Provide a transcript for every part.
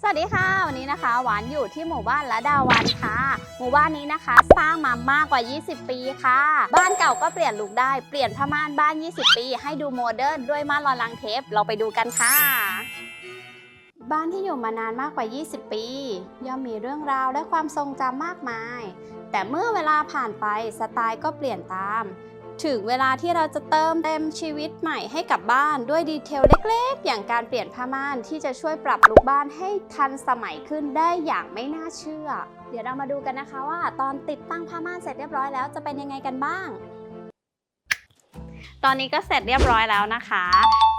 สวัสดีค่ะ วันนี้นะคะหวานอยู่ที่หมู่บ้านละดาวันค่ะ หมู่บ้านนี้นะคะ สร้างมามากกว่า 20 ปีค่ะ บ้านเก่าก็เปลี่ยนลุคได้เปลี่ยนผ้าม่านบ้าน 20 ปี ให้ดูโมเดิร์นด้วยม่านลอนลังเทปเราไปดูกันค่ะ บ้านที่อยู่มานานมากกว่า 20 ปี ย่อมมีเรื่องราวและความทรงจำมากมาย แต่เมื่อเวลาผ่านไปสไตล์ก็เปลี่ยนตาม ถึงเวลาที่เราจะเติมเต็มชีวิตใหม่ให้กับบ้านด้วยดีเทลเล็กๆ อย่างการเปลี่ยนผ้าม่านที่จะช่วยปรับลุคบ้านให้ทันสมัยขึ้นได้อย่างไม่น่าเชื่อ เดี๋ยวเรามาดูกันนะคะว่า ตอนติดตั้งผ้าม่านเสร็จเรียบร้อยแล้วจะเป็นยังไงกันบ้าง ตอนนี้ก็เสร็จเรียบร้อยแล้วนะคะ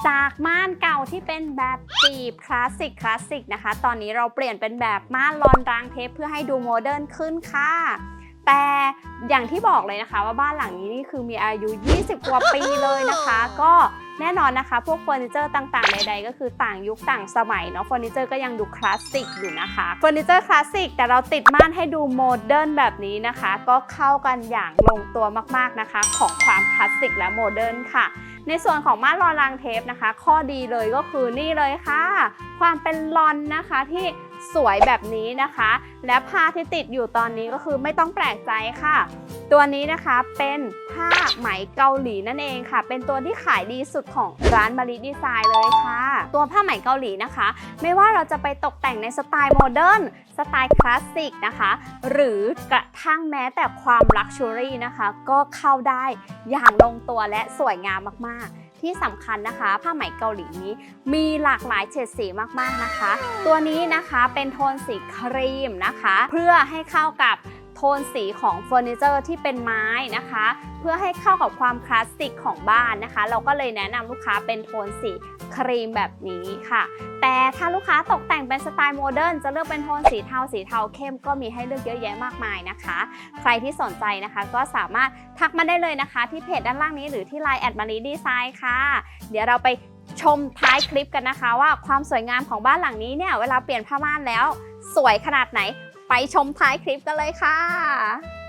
จากม่านเก่าที่เป็นแบบจีบคลาสสิกคลาสสิกนะคะ ตอนนี้เราเปลี่ยนเป็นแบบม่านลอนรางเทปเพื่อให้ดูโมเดิร์นขึ้นค่ะ แต่อย่างที่บอกเลยนะคะว่าบ้านหลังนี้นี่คือมีอายุ 20 กว่าปีเลยนะคะ ก็แน่นอนนะคะ พวกเฟอร์นิเจอร์ต่างๆใดๆก็คือต่างยุคต่างสมัยเนาะเฟอร์นิเจอร์ก็ยังดูคลาสสิกอยู่นะคะเฟอร์นิเจอร์คลาสสิกแต่เราติดม่านให้ดูโมเดิร์นแบบนี้นะคะ ก็เข้ากันอย่างลงตัวมากๆนะคะ ของความคลาสสิกและโมเดิร์นค่ะในส่วนของม่านลอนรางเทปนะคะ ข้อดีเลยก็คือนี่เลยค่ะ ความเป็นลอนนะคะที่ สวยแบบนี้นะคะ และผ้าที่ติดอยู่ตอนนี้ก็คือไม่ต้องแปลกใจค่ะ ตัวนี้นะคะเป็นผ้าไหมเกาหลีนั่นเองค่ะ เป็นตัวที่ขายดีสุดของร้านมาริดีไซน์เลยค่ะ ตัวผ้าไหมเกาหลีนะคะ ไม่ว่าเราจะไปตกแต่งในสไตล์โมเดิร์นสไตล์คลาสสิกนะคะ หรือกระทั่งแม้แต่ความลักชัวรี่นะคะ ก็เข้าได้อย่างลงตัวและสวยงามมากๆ ที่สำคัญนะคะ ผ้าไหมเกาหลีนี้มีหลากหลายเฉดสีมากๆนะคะ ตัวนี้นะคะเป็นโทนสีครีมนะคะ เพื่อให้เข้ากับโทนสีของเฟอร์นิเจอร์ที่เป็นไม้นะคะ เพื่อให้เข้ากับความคลาสสิกของบ้านนะคะ เราก็เลยแนะนำลูกค้าเป็นโทนสีครีมแบบนี้ค่ะ แต่ถ้าลูกค้าตกแต่ง เป็นสไตล์โมเดิร์นจะเลือกเป็นโทนสีเทาสีเทาเข้มก็มีให้เลือกเยอะแยะมากมายนะคะ ใครที่สนใจนะคะก็สามารถทักมาได้เลยนะคะ ที่เพจด้านล่างนี้หรือที่ Line แอดมารีดีไซน์ค่ะ เดี๋ยวเราไปชมท้ายคลิปกันนะคะ ว่าความสวยงามของบ้านหลังนี้เนี่ยเวลาเปลี่ยนผ้าม่านแล้ว สวยขนาดไหน ไปชมท้ายคลิปกันเลยค่ะ